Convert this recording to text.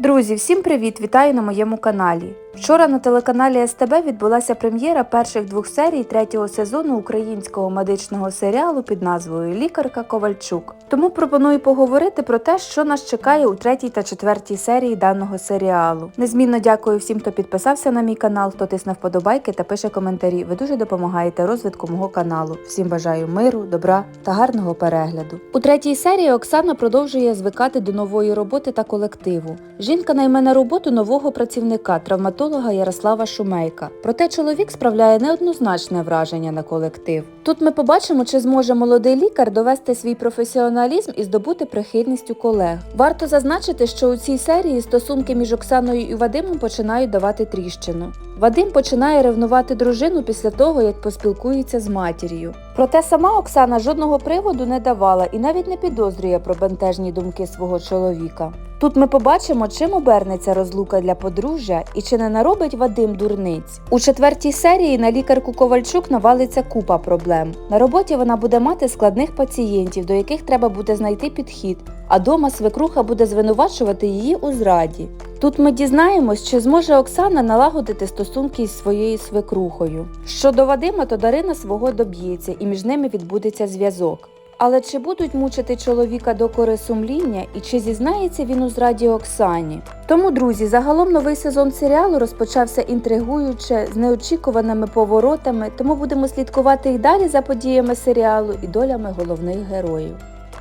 Друзі, всім привіт! Вітаю на моєму каналі. Вчора на телеканалі СТБ відбулася прем'єра перших двох серій третього сезону українського медичного серіалу під назвою Лікарка Ковальчук. Тому пропоную поговорити про те, що нас чекає у третій та четвертій серії даного серіалу. Незмінно дякую всім, хто підписався на мій канал, хто тисне вподобайки та пише коментарі. Ви дуже допомагаєте розвитку мого каналу. Всім бажаю миру, добра та гарного перегляду. У третій серії Оксана продовжує звикати до нової роботи та колективу. Жінка найме на роботу нового працівника, травматолога Ярослава Шумейка. Проте чоловік справляє неоднозначне враження на колектив. Тут ми побачимо, чи зможе молодий лікар довести свій професіоналізм і здобути прихильність у колег. Варто зазначити, що у цій серії стосунки між Оксаною і Вадимом починають давати тріщину. Вадим починає ревнувати дружину після того, як поспілкується з матір'ю. Проте сама Оксана жодного приводу не давала і навіть не підозрює про бентежні думки свого чоловіка. Тут ми побачимо, чим обернеться розлука для подружжя і чи не наробить Вадим дурниць. У четвертій серії на лікарку Ковальчук навалиться купа проблем. На роботі вона буде мати складних пацієнтів, до яких треба буде знайти підхід, а дома свекруха буде звинувачувати її у зраді. Тут ми дізнаємось, чи зможе Оксана налагодити стосунки із своєю свекрухою. Щодо Вадима, то Дарина свого доб'ється і між ними відбудеться зв'язок. Але чи будуть мучити чоловіка докори сумління і чи зізнається він у зраді Оксані? Тому, друзі, загалом новий сезон серіалу розпочався інтригуюче з неочікуваними поворотами, тому будемо слідкувати і далі за подіями серіалу і долями головних героїв.